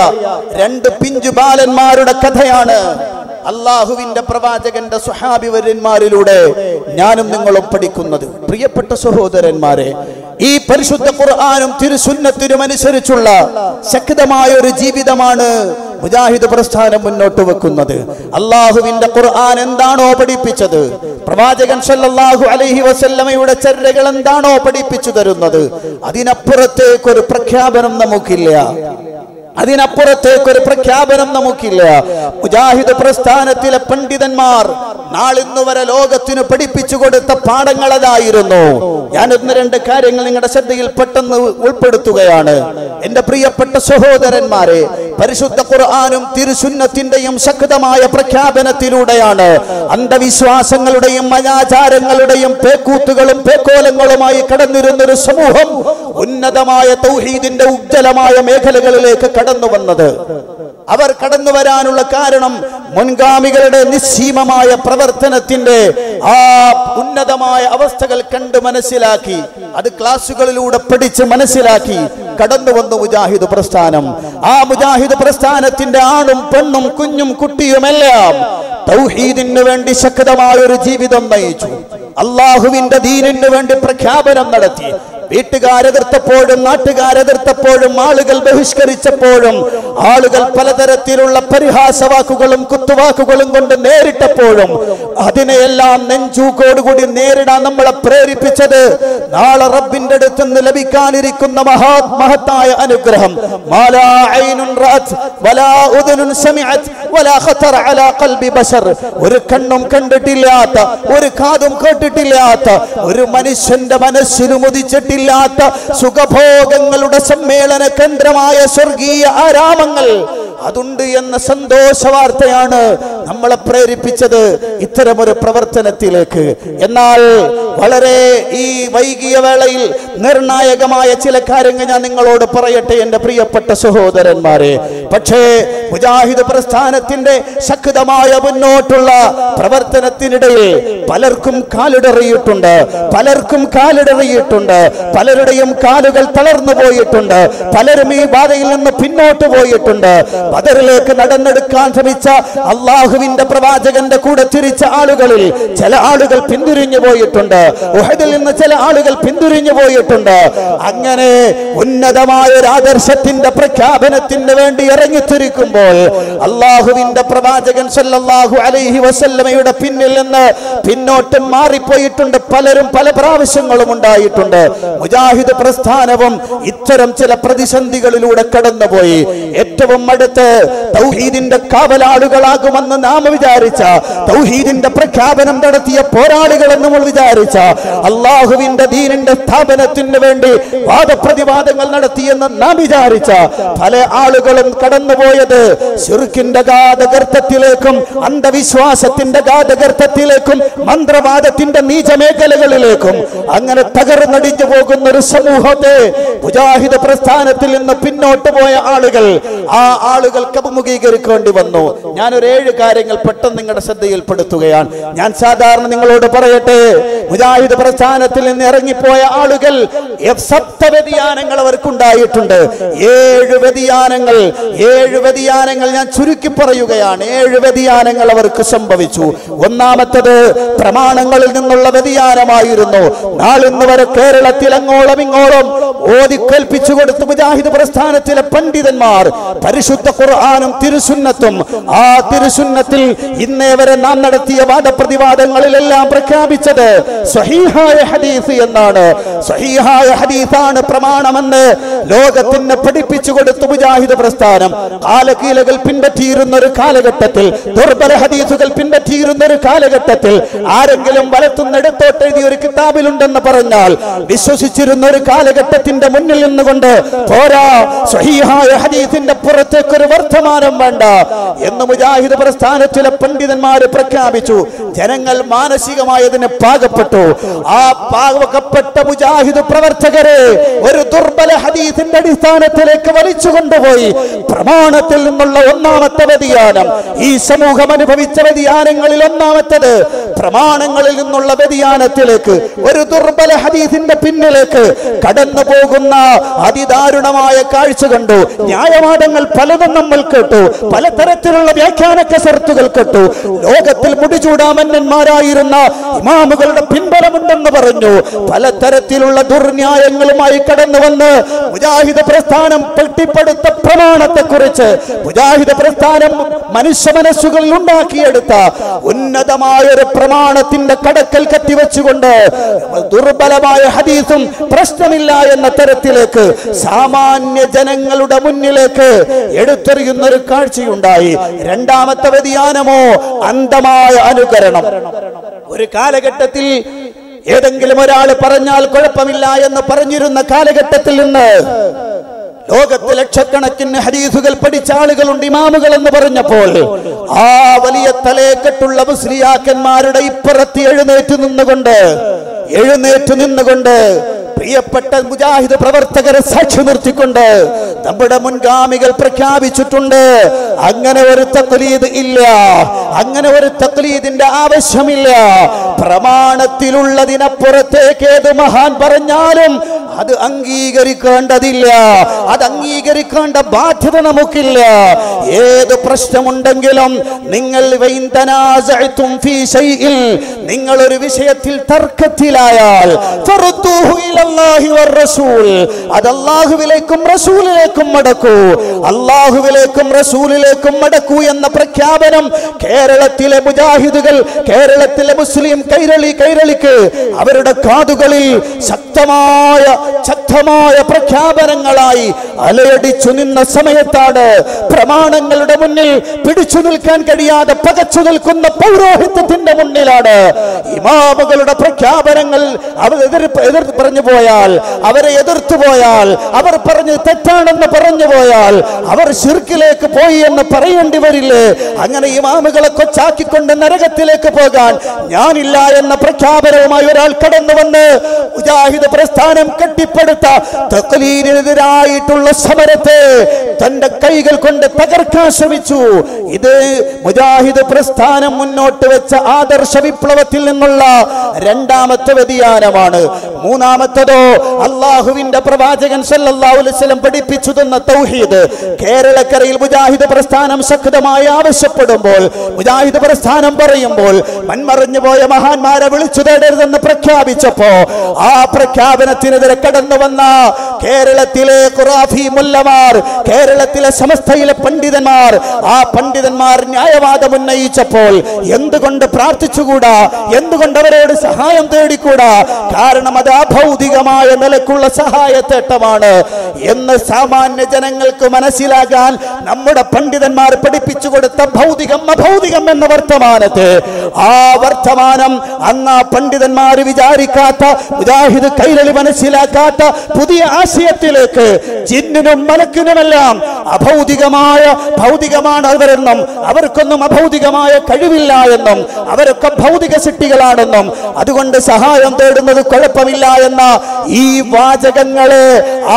രണ്ട് പിഞ്ചു ബാലന്മാരുടെ കഥയാണ് അള്ളാഹുവിന്റെ പ്രവാചകന്റെ സുഹാബിവര്യന്മാരിലൂടെ ഞാനും നിങ്ങളും പഠിക്കുന്നത്. പ്രിയപ്പെട്ട സഹോദരന്മാരെ ഈ പരിശുദ്ധ ഖുർആാനും തിരുസുന്നത്തിനും അനുസരിച്ചുള്ള ശക്തമായ ഒരു ജീവിതമാണ് മുജാഹിദ് പ്രസ്ഥാനം മുന്നോട്ട് വെക്കുന്നത്. അള്ളാഹുവിന്റെ ഖുർആൻ എന്താണോ പഠിപ്പിച്ചത്? പ്രവാചകൻ സല്ലല്ലാഹു അലൈഹി വസല്ലമയുടെ ചര്യകൾ എന്താണോ പഠിപ്പിച്ചു തരുന്നത്? അതിനപ്പുറത്തേക്കൊരു പ്രഖ്യാപനം നമുക്കില്ല. അതിനപ്പുറത്തേക്ക് ഒരു പ്രഖ്യാപനം നമുക്കില്ല. മുജാഹിദ് പ്രസ്ഥാനത്തിലെ പണ്ഡിതന്മാർ നാളിന്നുവരെ ലോകത്തിന് പഠിപ്പിച്ചു കൊടുത്ത പാഠങ്ങൾ അതായിരുന്നു ഞാൻ ഒന്ന് രണ്ട് കാര്യങ്ങൾ നിങ്ങളുടെ ശ്രദ്ധയിൽ പെട്ടെന്ന് ഉൾപ്പെടുത്തുകയാണ്. എന്റെ പ്രിയപ്പെട്ട സഹോദരന്മാരെ പരിശുദ്ധ ഖുർആാനും തിരുസുന്നത്തിന്റെയും ശക്തമായ പ്രഖ്യാപനത്തിലൂടെയാണ് അന്ധവിശ്വാസങ്ങളുടെയും അനാചാരങ്ങളുടെയും പേക്കൂത്തുകളും പേക്കോലങ്ങളുമായി കടന്നിരുന്നൊരു സമൂഹം ഉന്നതമായ തൗഹീദിന്റെ ഉജ്ജ്വലമായ മേഖലകളിലേക്ക് കടന്നു വന്നത്. അവർ കടന്നു വരാനുള്ള കാരണം മുൻഗാമികളുടെ നിസ്സീമമായ പ്രവർത്തനത്തിന്റെ ആ ഉന്നതമായ അവസ്ഥകൾ കണ്ട് മനസ്സിലാക്കി അത് ക്ലാസ്സുകളിലൂടെ പഠിച്ച് മനസ്സിലാക്കി കടന്നു വന്നു മുജാഹിദ് പ്രസ്ഥാനം. ആ മുജാഹിദ് പ്രസ്ഥാനത്തിന്റെ ആണും പെണ്ണും കുഞ്ഞും കുട്ടിയുമെല്ലാം തൗഹീദിന് വേണ്ടി ശക്തമായ ഒരു ജീവിതം നയിച്ചു. അള്ളാഹുവിന്റെ ദീനിന് വേണ്ടി പ്രഖ്യാപനം നടത്തി. വീട്ടുകാരെതിർത്തപ്പോഴും നാട്ടുകാരെതിർത്തപ്പോഴും ആളുകൾ ബഹിഷ്കരിച്ചപ്പോഴും ആളുകൾ പലതരത്തിലുള്ള പരിഹാസവാക്കുകളും കുത്തുവാക്കുകളും കൊണ്ട് നേരിട്ടപ്പോഴും അതിനെയെല്ലാം നെഞ്ചൂക്കോടുകൂടി നേരിടാൻ നമ്മളെ പ്രേരിപ്പിച്ചത് നാളെ റബ്ബിന്റെ അടുത്ത് നിന്ന് ലഭിക്കാനിരിക്കുന്ന മഹാ മഹത്തായ അനുഗ്രഹം. ഒരു കണ്ണും കണ്ടിട്ടില്ലാത്ത ഒരു കാതും കേട്ടിട്ടില്ലാത്ത ഒരു മനുഷ്യന്റെ മനസ്സിലും ഉദിച്ചിട്ടില്ലാത്ത സുഖഭോഗങ്ങളുടെ സമ്മേളന കേന്ദ്രമായ സ്വർഗീയ ആരാമങ്ങൾ അതുണ്ട് എന്ന സന്തോഷ വാർത്തയാണ് നമ്മളെ പ്രേരിപ്പിച്ചത് ഇത്തരമൊരു പ്രവർത്തനത്തിലേക്ക്. എന്നാൽ വളരെ ഈ വൈകിയ വേളയിൽ നിർണായകമായ ചില കാര്യങ്ങൾ ഞാൻ നിങ്ങളോട് പറയട്ടെ എന്റെ പ്രിയപ്പെട്ട സഹോദരന്മാരെ. പക്ഷേ മുജാഹിദ് പ്രസ്ഥാനത്തിന്റെ ശക്തമായ മുന്നോട്ടുള്ള പ്രവർത്തനത്തിനിടയിൽ പലർക്കും കാലിടറിയിട്ടുണ്ട് പലർക്കും കാലിടറിയിട്ടുണ്ട് പലരുടെയും കാലുകൾ തളർന്നു പോയിട്ടുണ്ട് പലരും ഈ ബാധയിൽ നിന്ന് പിന്നോട്ട് പോയിട്ടുണ്ട്. ബദറിലേക്ക് നടന്നെടുക്കാൻ ശ്രമിച്ച അള്ളാഹുവിന്റെ പ്രവാചകന്റെ കൂടെ തിരിച്ച ആളുകളിൽ ചില ആളുകൾ പിന്തിരിഞ്ഞു പോയിട്ടുണ്ട്. ഉഹദിൽ നിന്ന് ചില ആളുകൾ പിന്തിരിഞ്ഞു പോയിട്ടുണ്ട്. അങ്ങനെ ഉന്നതമായ ഒരു ആദർശത്തിന്റെ പ്രഖ്യാപനത്തിന് വേണ്ടി ഇറങ്ങിത്തിരിക്കുമ്പോൾ അള്ളാഹുവിന്റെ പ്രവാചകൻ സല്ലല്ലാഹു അലൈഹി വസല്ലമയുടെ പിന്നിൽ നിന്ന് പിന്നോട്ട് മാറിപ്പോയിട്ടുണ്ട്. പലരും പല പ്രാവശ്യങ്ങളും ഉണ്ടായിട്ടുണ്ട്. മുജാഹിദ് പ്രസ്ഥാനവും ഇത്തരം ചില പ്രതിസന്ധികളിലൂടെ കടന്നുപോയി. ഏറ്റവും അടുത്ത് തൗഹീദിന്റെ കാവലാളുകളാകുമെന്ന് നാം വിചാരിച്ച തൗഹീദിന്റെ പ്രഖ്യാപനം നടത്തിയ പോരാളികളെന്ന് നമ്മൾ വിചാരിച്ച അള്ളാഹുവിന്റെ ദീനിന്റെ സ്ഥാപനത്തിന് വേണ്ടി വാദപ്രതിവാദങ്ങൾ നടത്തിയെന്ന് നാം വിചാരിച്ച പല ആളുകളും കടന്നുപോയത് ശിർക്കിന്റെ ഗാതഗർത്തത്തിലേക്കും അന്ധവിശ്വാസത്തിന്റെ ഗാതഗർത്തത്തിലേക്കും മന്ത്രവാദത്തിന്റെ നീചമേഖലകളിലേക്കും. അങ്ങനെ തകർന്നടിഞ്ഞു പോകുന്ന ഒരു സമൂഹത്തെ മുജാഹിദ് പ്രസ്ഥാനത്തിൽ നിന്ന് പിന്നോട്ട് പോയ ആളുകൾ ആ ആളുകൾക്ക് അഭിമുഖീകരിക്കേണ്ടി വന്നു. ഞാൻ ഒരു ഏഴ് കാര്യങ്ങൾ പെട്ടെന്ന് നിങ്ങളുടെ ശ്രദ്ധയിൽപ്പെടുത്തുകയാണ്. ഞാൻ സാധാരണ നിങ്ങളോട് പറയട്ടെ. മുജാഹിദ് പ്രസ്ഥാനത്തിൽ നിന്ന് ഇറങ്ങിപ്പോയ ആളുകൾ സപ്ത വ്യതിയാനങ്ങൾ അവർക്കുണ്ടായിട്ടുണ്ട്. ഏഴ് വ്യതിയാനങ്ങൾ ഏഴ് വ്യതിയാനങ്ങൾ ഞാൻ ചുരുക്കി പറയുകയാണ്. ഏഴ് വ്യതിയാനങ്ങൾ അവർക്ക് സംഭവിച്ചു. ഒന്നാമത്തത് പ്രമാണങ്ങളിൽ നിന്നുള്ള വ്യതിയാനമായിരുന്നു. നാളിന്ന് വരെ കേരളത്തിൽ അങ്ങോളം ഇങ്ങോളം ഓതിക്കേൽപ്പിച്ചു കൊടുത്തു മുജാഹിദ് പ്രസ്ഥാനത്തിലെ പണ്ഡിതന്മാർ പരിശുദ്ധ ഖുർആാനും തിരുസുന്നത്തും ആ തിരുസുന്നത്തിൽ ഇന്നേ വരെ നാം നടത്തിയ വാദപ്രതിവാദങ്ങളിലെല്ലാം പ്രഖ്യാപിച്ചത് സഹീഹായ ഹദീസ് എന്നാണ്. സ്വഹീഹായ ഹദീസാണ് പ്രമാണമെന്ന് ലോകത്തിന് പഠിപ്പിച്ചു കൊടുത്തു മുജാഹിദ് പ്രസ്ഥാനം. കാലകീലകൾ പിൻപറ്റിയിരുന്ന ഒരു കാലഘട്ടത്തിൽ ദുർബല ഹദീസുകൾ പിൻപറ്റിയിരുന്ന ഒരു കാലഘട്ടത്തിൽ ആരെങ്കിലും വലത്തുന്നിടത്തോട്ട് എഴുതിയ ഒരു കിതാബിലുണ്ടെന്ന് പറഞ്ഞാൽ വിശ്വസിച്ചിരുന്ന ഒരു കാലഘട്ടത്തിന്റെ മുന്നിൽ നിന്നുകൊണ്ട് പോരാ സ്വഹീഹായ ഹദീസിന്റെ പുറത്തേക്ക് ഒരു വർത്തമാനം വേണ്ട എന്ന് മുജാഹിദ് പ്രസ്ഥാനത്തിലെ പണ്ഡിതന്മാർ പ്രഖ്യാപിച്ചു. ജനങ്ങൾ മാനസികമായതിനെ പാകപ്പെട്ടു. ആ പാകപ്പെട്ട മുജാഹിദ് പ്രവർത്തകരെ ഒരു ദുർബല ഹദീസിന്റെ അടിസ്ഥാനത്തിലേക്ക് വലിച്ചു കൊണ്ടുപോയി. പ്രമാണത്തിൽ നിന്നുള്ള ഒന്നാമത്തെ വ്യതിയാനം ഈ സമൂഹം അനുഭവിച്ച വ്യതിയാനങ്ങളിൽ ഒന്നാമത്തത് പ്രമാണങ്ങളിൽ നിന്നുള്ള വ്യതിയാനത്തിലേക്ക് ഒരു ദുർബല ഹദീസിന്റെ പിന്നിലേക്ക് കടന്നു പോകുന്ന അതിദാരുണമായ കാഴ്ച കണ്ടു. ന്യായവാദങ്ങൾ പലതും നമ്മൾ കേട്ടു പലതരത്തിലുള്ള വ്യാഖ്യാന കസർത്തുകൾ കേട്ടു. ലോകത്തിൽ മുടിചൂടാമന്നന്മാരായിരുന്ന ഇമാമുകളുടെ പിൻബലമുണ്ടെന്ന് പറഞ്ഞു. പലതരത്തിലുള്ള ദുർന്യായങ്ങളുമായി കടന്നു വന്ന് മുജാഹിദ് പ്രസ്ഥാനം കെട്ടിപ്പടുത്ത പ്രമാണത്തെ കുറിച്ച് മുജാഹിദ് പ്രസ്ഥാനം മനുഷ്യ മനസ്സുകളിൽ ഉണ്ടാക്കിയെടുത്ത ഉന്നതമായ ഒരു പ്രമാണത്തിന്റെ കടക്കൽ കത്തിവെച്ചുകൊണ്ട് ദുർബലമായ ഹദീസും പ്രശ്നമില്ല എന്ന തരത്തിലേക്ക് സാമാന്യ ജനങ്ങളുടെ മുന്നിലേക്ക് എടുത്തെറിയുന്ന ഒരു കാഴ്ചയുണ്ടായി. രണ്ടാമത്തെ വ്യതിയാനമോ അന്ധമായ അനുകരണം. ഒരു കാലഘട്ടത്തിൽ ഏതെങ്കിലും ഒരാൾ പറഞ്ഞാൽ കുഴപ്പമില്ല എന്ന് പറഞ്ഞിരുന്ന കാലഘട്ടത്തിൽ നിന്ന് ലോകത്ത് ലക്ഷക്കണക്കിന് ഹരീസുകൾ പഠിച്ച ആളുകളുണ്ട് ഇമാമുകൾ എന്ന് പറഞ്ഞപ്പോൾ ആ വലിയ തലേക്കെട്ടുള്ള മുസ്ലിയാക്കന്മാരുടെ ഇപ്പുറത്ത് എഴുന്നേറ്റ് നിന്നുകൊണ്ട് എഴുന്നേറ്റ് നിന്നുകൊണ്ട് പ്രിയപ്പെട്ട മുജാഹിദ് പ്രവർത്തകരെ സാക്ഷി നിർത്തിക്കൊണ്ട് നമ്മുടെ മുൻഗാമികൾ പ്രഖ്യാപിച്ചിട്ടുണ്ട്. അങ്ങനെ ഒരു തക്ലീദ് ഇല്ല. അങ്ങനെ ഒരു തക്ലീദിന്റെ ആവശ്യമില്ല. പ്രമാണത്തിലുള്ളതിനപ്പുറത്തേക്ക് ഏത് മഹാൻ പറഞ്ഞാലും അത് അംഗീകരിക്കേണ്ടതില്ല. അത് അംഗീകരിക്കേണ്ട ബാധ്യത നമുക്കില്ല. ഏത് പ്രശ്നമുണ്ടെങ്കിലും നിങ്ങൾ നിങ്ങൾ ഒരു വിഷയത്തിൽ തർക്കത്തിലായാൽ അത് അല്ലാഹുവിലേക്കും റസൂലിലേക്കും മടക്കൂ. അല്ലാഹുവിലേക്കും റസൂലിലേക്കും മടക്കൂ എന്ന പ്രഖ്യാപനം കേരളത്തിലെ മുജാഹിദുകൾ കേരളത്തിലെ മുസ്ലിം കൈരളി കൈരളിക്ക് അവരുടെ കാതുകളിൽ ശക്തമായ ശക്തമായ പ്രഖ്യാപനങ്ങളായി അലയടിച്ചു നിന്ന സമയത്താണ് പ്രമാണങ്ങളുടെ മുന്നിൽ പിടിച്ചു നിൽക്കാൻ കഴിയാതെ പകച്ചു നിൽക്കുന്ന പൗരോഹിത്യത്തിന്റെ മുന്നിലാണ്. ഇമാമുകളുടെ പ്രഖ്യാപനങ്ങൾ അവർ എതിർ എതിർ പറഞ്ഞു പോയാൽ അവരെ എതിർത്തു പോയാൽ അവർ പറഞ്ഞ് തെറ്റാണെന്ന് പറഞ്ഞു പോയാൽ അവർ ശിർക്കിലേക്ക് പോയി എന്ന് പറയേണ്ടി വരില്ലേ? അങ്ങനെ ഇമാമുകളെ കൊച്ചാക്കിക്കൊണ്ട് നരകത്തിലേക്ക് പോകാൻ ഞാനില്ല എന്ന പ്രഖ്യാപനവുമായി ഒരാൾ കടന്നു വന്ന് മുജാഹിദ് പ്രസ്ഥാനം കെട്ടിപ്പടുത്ത തക്ലീനെതിരായിട്ടുള്ള സമരത്തെ തന്റെ കൈകൾ കൊണ്ട് തകർക്കാൻ ശ്രമിച്ചു. ഇത് മുജാഹിദ് പ്രസ്ഥാനം മുന്നോട്ട് വെച്ച ആദർശ വിപ്ലവത്തിൽ നിന്നുള്ള രണ്ടാമത്തെ വ്യതിയാനമാണ്. മൂന്നാമത്തതോ അള്ളാഹുവിന്റെ പ്രവാചകൻ സല്ലാസ്ലം പഠിപ്പിച്ചു തന്ന തൗഹീദ് കേരളക്കരയിൽ മുജാഹിദ് പ്രസ്ഥാനം ശക്തമായി ആവശ്യപ്പെടുമ്പോൾ മുജാഹിദ് പ്രസ്ഥാനം പറയുമ്പോൾ മൺമറിഞ്ഞു പോയ മഹാന്മാരെ വിളിച്ചു തേടരുതെന്ന് പ്രഖ്യാപിച്ചപ്പോ ആ പ്രഖ്യാപനത്തിനെതിരെ കടന്നു വന്ന കേരളത്തിലെ ഖുറാഫി മുല്ലമാർ കേരളത്തിലെ സമസ്തയിലെ പണ്ഡിതന്മാർ ആ പണ്ഡിതന്മാർ ന്യായവാദം ഉന്നയിച്ചപ്പോൾ എന്തുകൊണ്ട് പ്രാർത്ഥിച്ചുകൂടാ? എന്തുകൊണ്ട് അവരോട് സഹായം തേടിക്കൂടാ? കാരണം അത് അഭൗതികമായ ഭൗതികമായ നിലക്കുള്ള സഹായത്തേട്ടമാണ് എന്ന് സാമാന്യ ജനങ്ങൾക്ക് മനസ്സിലാകാൻ നമ്മുടെ പണ്ഡിതന്മാർ പഠിപ്പിച്ചു കൊടുത്ത ഭൗതികം അഭൗതികം എന്ന വർത്തമാനത്തെ ആ വർത്തമാനം അന്ന് ആ പണ്ഡിതന്മാർ വിചാരിക്കാത്ത മുജാഹിദ് കൈരളി മനസ്സിലാക്കാത്ത പുതിയ ആശയത്തിലേക്ക് ജിന്നിനും മലക്കിനുമെല്ലാം അഭൗതികമായ ഭൗതികമാണ് അവരെന്നും അവർക്കൊന്നും അഭൗതികമായ കഴിവില്ല എന്നും അവരൊക്കെ ഭൗതിക സിട്ടികളാണെന്നും അതുകൊണ്ട് സഹായം തേടുന്നത് കുഴപ്പമില്ല എന്ന ഈ വാചകങ്ങളെ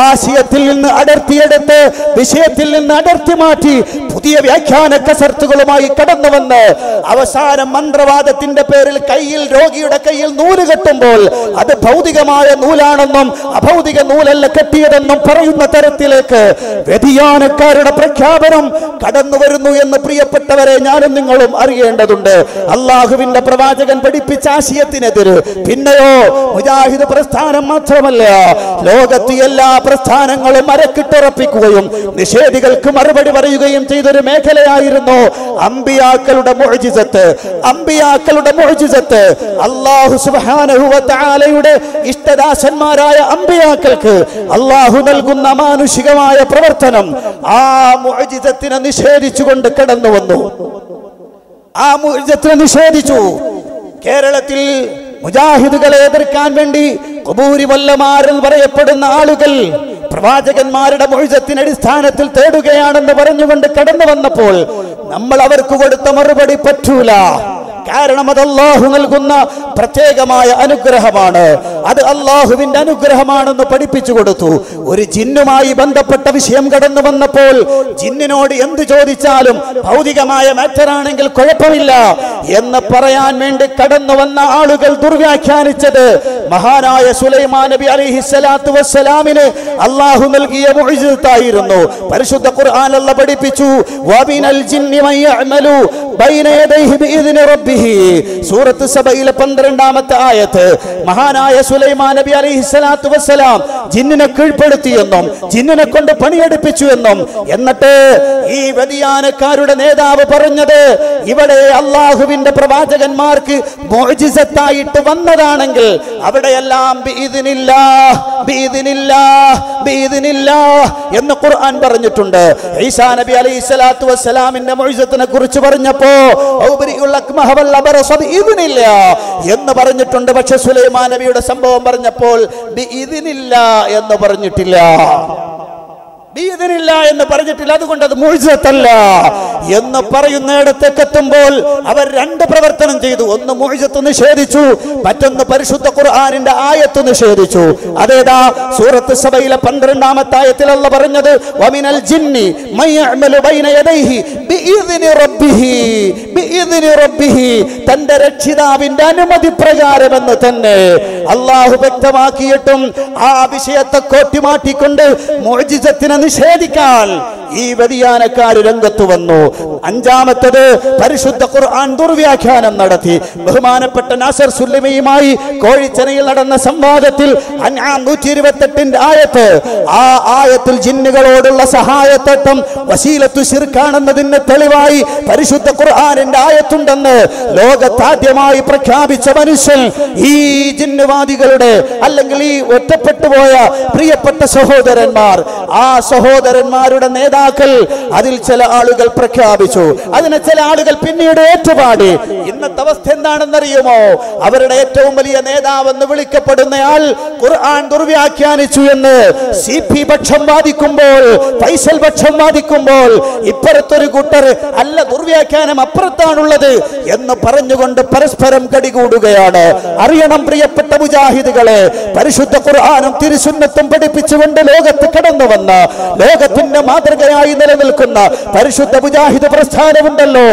ആശയത്തിൽ നിന്ന് അടർത്തിയെടുത്ത് വിഷയത്തിൽ നിന്ന് അടർത്തി മാറ്റി പുതിയ വ്യാഖ്യാന കസർത്തുകളുമായി കടന്നു വന്ന് അവസാനം മന്ത്രവാദത്തിന്റെ പേരിൽ കയ്യിൽ രോഗിയുടെ കയ്യിൽ നൂൽ കെട്ടുമ്പോൾ അത് ഭൗതികമായ നൂലാണെന്നും അഭൗതിക നൂലല്ല കെട്ടിയതെന്നും പറയുന്ന തരത്തിലേക്ക് വ്യതിയാനക്കാരുടെ പ്രഖ്യാപനം കടന്നു വരുന്നു എന്ന് പ്രിയപ്പെട്ടവരെ ഞാനും നിങ്ങളും അറിയേണ്ടതുണ്ട്. അള്ളാഹുവിന്റെ പ്രവാചകൻ പഠിപ്പിച്ച ആശയത്തിനെതിരെ പിന്നെയോ മുജാഹിദ് പ്രസ്ഥാനം മാത്രമല്ല ലോകത്ത് എല്ലാ പ്രസ്ഥാനങ്ങളും അരക്കിട്ടുറപ്പിക്കുകയും നിഷേധികൾക്ക് മറുപടി പറയുകയും ചെയ്തൊരു മേഖലയായിരുന്നു അമ്പിയാക്കളുടെ മുഅ്ജിസത്ത്. അമ്പിയാക്കളുടെ മുഅ്ജിസത്ത് അള്ളാഹു തആലയുടെ ഇഷ്ടദാസന്മാരായ അമ്പിയാക്കൾക്ക് അള്ളാഹു നൽകുന്ന മാനുഷികമായ പ്രവർത്തനം ആ മുഅ്ജിസത്തിനെ നിഷേധിച്ചുകൊണ്ട് കടന്നു വന്നു ആ മുഅ്ജിസത്തിനെ നിഷേധിച്ചു. കേരളത്തിൽ മുജാഹിദുകളെ എതിർക്കാൻ വേണ്ടി കുബൂരി വല്ലമാരെന്ന് പറയപ്പെടുന്ന ആളുകൾ പ്രവാചകന്മാരുടെ മൊഴിജത്തിന് അടിസ്ഥാനത്തിൽ തേടുകയാണെന്ന് പറഞ്ഞുകൊണ്ട് കടന്നു വന്നപ്പോൾ നമ്മൾ അവർക്ക് കൊടുത്ത മറുപടി പറ്റൂല. കാരണം അത് അള്ളാഹു നൽകുന്ന പ്രത്യേകമായ അനുഗ്രഹമാണ്. അത് അള്ളാഹുവിന്റെ അനുഗ്രഹമാണെന്ന് പഠിപ്പിച്ചു കൊടുത്തു. ഒരു ജിന്നുമായി ബന്ധപ്പെട്ട വിഷയം കടന്നു വന്നപ്പോൾ ജിന്നിനോട് എന്ത് ചോദിച്ചാലും ഭൗതികമായ മാറ്ററാണെങ്കിൽ കുഴപ്പമില്ല എന്ന് പറയാൻ വേണ്ടി കടന്നു വന്ന ആളുകൾ ദുർവ്യാഖ്യാനിച്ചത് മഹാനായ സുലൈമാ നബി അലൈഹി സ്വലാത്തു വസ്സലാമിന് അള്ളാഹു നൽകിയ മുഅ്ജിസത്തായിരുന്നു പരിശുദ്ധ അല്ല പഠിപ്പിച്ചു. ജിന്നി സൂറത്ത് സഭയിലെ പന്ത്രണ്ടാമത്തെ ആയത്ത് മഹാനായ സുലൈമാൻ നബി അലൈഹി സ്വലാത്തു വസ്സലാം ജിന്നിനെ കീഴ്പ്പെടുത്തിയെന്നും ജിന്നിനെ കൊണ്ട് പണിയെടുപ്പിച്ചു എന്നും. എന്നിട്ട് ഈ വ്യതിയാനക്കാരുടെ നേതാവ് പറഞ്ഞത് ഇവിടെ അള്ളാഹുവിന്റെ പ്രവാചകന്മാർക്ക് മോചിസത്തായിട്ട് വന്നതാണെങ്കിൽ അവിടെയെല്ലാം ബീദിനില്ല ബീദിനില്ല ബീദിനില്ല എന്ന് ഖുർആൻ പറഞ്ഞിട്ടുണ്ട്. ഈസാ നബി അലൈഹി സ്വലാത്തു വസ്സലാമിന്റെ മൊഴിസത്തിനെ കുറിച്ച് പറഞ്ഞപ്പോ എന്ന് പറഞ്ഞിട്ടുണ്ട്. പക്ഷെ സുലൈമാ നബിയുടെ സംഭവം പറഞ്ഞപ്പോൾ ഇതിനില്ല എന്ന് പറഞ്ഞിട്ടില്ല. ബീദനില്ല എന്ന് പറഞ്ഞിട്ടില്ല. അതുകൊണ്ട് അത് മുഴുജത്തല്ല എന്ന് പറയുന്നിടത്തേക്ക് എത്തുമ്പോൾ അവർ രണ്ട് പ്രവർത്തനം ചെയ്തു. ഒന്ന് മുഴുജത്ത് നിഷേധിച്ചു മറ്റൊന്ന് പരിശുദ്ധ ഖുർആാനിന്റെ ആയത്ത് നിഷേധിച്ചു. അതേതാ? സൂറത്ത് സഭയിലെ പന്ത്രണ്ടാമത്തെ ആയത്തിലല്ല പറഞ്ഞത് വമിനൽ ജിന്നി ബൈന യദൈഹി റബ്ബിഹി റബ്ബിഹി തന്റെ രക്ഷിതാവിന്റെ അനുമതി പ്രകാരമെന്ന് തന്നെ അള്ളാഹു വ്യക്തമാക്കിയിട്ടും ആ വിഷയത്തെ കോട്ടിമാറ്റിക്കൊണ്ട് മോജിസത്തിനെ നിഷേധിക്കാൻ ഈ വ്യതിയാനക്കാർ രംഗത്ത് വന്നു. അഞ്ചാമത്തത് പരിശുദ്ധ ഖുർആൻ ദുർവ്യാഖ്യാനം നടത്തി. ബഹുമാനപ്പെട്ട നാസർ സുല്ലിമയുമായി കോഴിച്ചനയിൽ നടന്ന സംവാദത്തിൽ നൂറ്റി ഇരുപത്തെട്ടിന്റെ ആയത്ത് ആ ആയത്തിൽ ജിന്നുകളോടുള്ള സഹായത്തട്ടം വസീലത്തു ശിർക്കാണെന്നതിന് തെളിവായി പരിശുദ്ധ ഖുർആനിന്റെ ആയത്തുണ്ടെന്ന് ലോകത്താദ്യമായി പ്രഖ്യാപിച്ച മനുഷ്യൻ ഈ ജിന്നുവാദികളുടെ അല്ലെങ്കിൽ ഈ ഒറ്റപ്പെട്ടു പോയ പ്രിയപ്പെട്ട സഹോദരന്മാർ. ആ സഹോദരന്മാരുടെ നേതാക്കൾ അതിൽ ചില ആളുകൾ പ്രഖ്യാപിച്ചു. അതിനെ ചില ആളുകൾ പിന്നീട് ഏറ്റുപാടി. ഇന്നത്തെ അവസ്ഥ എന്താണെന്നറിയുമോ? അവരുടെ ഏറ്റവും വലിയ നേതാവെന്ന് വിളിക്കപ്പെടുന്നയാൾ ഖുർആൻ ദുർവ്യാഖ്യാനിച്ചു എന്ന് സി പി പക്ഷം വാദിക്കുമ്പോൾ ഫൈസൽ പക്ഷം വാദിക്കുമ്പോൾ ഇപ്പുറത്തൊരു കൂട്ടർ അല്ല ദുർവ്യാഖ്യാനം അപ്പുറത്താണുള്ളത് എന്ന് പറഞ്ഞുകൊണ്ട് പരസ്പരം കടികൂടുകയാണ്. അറിയണം പ്രിയപ്പെട്ട മുജാഹിദുകളെ പരിശുദ്ധ ഖുർആാനും തിരുസുന്നത്തും പഠിപ്പിച്ചുകൊണ്ട് ലോകത്ത് കടന്നു വന്ന ലോകത്തിന്റെ മാതൃകയായി നിലനിൽക്കുന്ന പരിശുദ്ധ മുജാഹിദ് പ്രസ്ഥാനമുണ്ടല്ലോ.